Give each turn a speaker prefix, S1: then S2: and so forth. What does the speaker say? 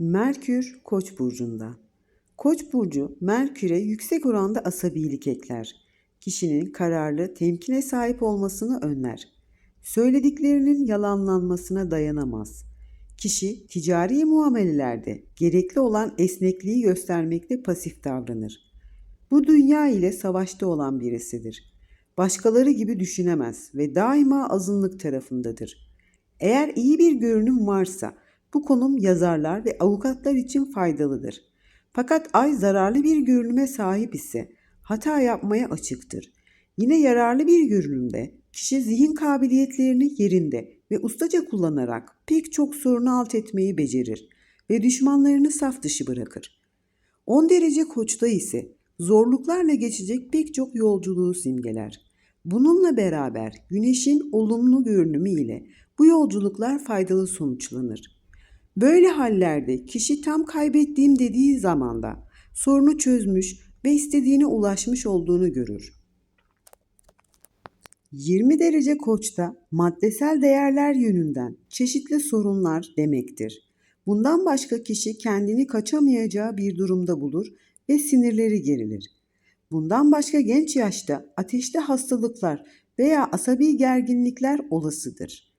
S1: Merkür Koç burcunda. Koç burcu Merkür'e yüksek oranda asabilik ekler. Kişinin kararlı, temkine sahip olmasını önler. Söylediklerinin yalanlanmasına dayanamaz. Kişi ticari muamelelerde gerekli olan esnekliği göstermekte pasif davranır. Bu dünya ile savaşta olan birisidir. Başkaları gibi düşünemez ve daima azınlık tarafındadır. Eğer iyi bir görünüm varsa bu konum yazarlar ve avukatlar için faydalıdır. Fakat ay zararlı bir görünüme sahip ise hata yapmaya açıktır. Yine yararlı bir görünümde kişi zihin kabiliyetlerini yerinde ve ustaca kullanarak pek çok sorunu alt etmeyi becerir ve düşmanlarını saf dışı bırakır. 10 derece koçta ise zorluklarla geçecek pek çok yolculuğu simgeler. Bununla beraber güneşin olumlu görünümü ile bu yolculuklar faydalı sonuçlanır. Böyle hallerde kişi tam kaybettiğim dediği zamanda sorunu çözmüş ve istediğine ulaşmış olduğunu görür. 20 derece koçta maddesel değerler yönünden çeşitli sorunlar demektir. Bundan başka kişi kendini kaçamayacağı bir durumda bulur ve sinirleri gerilir. Bundan başka genç yaşta ateşli hastalıklar veya asabi gerginlikler olasıdır.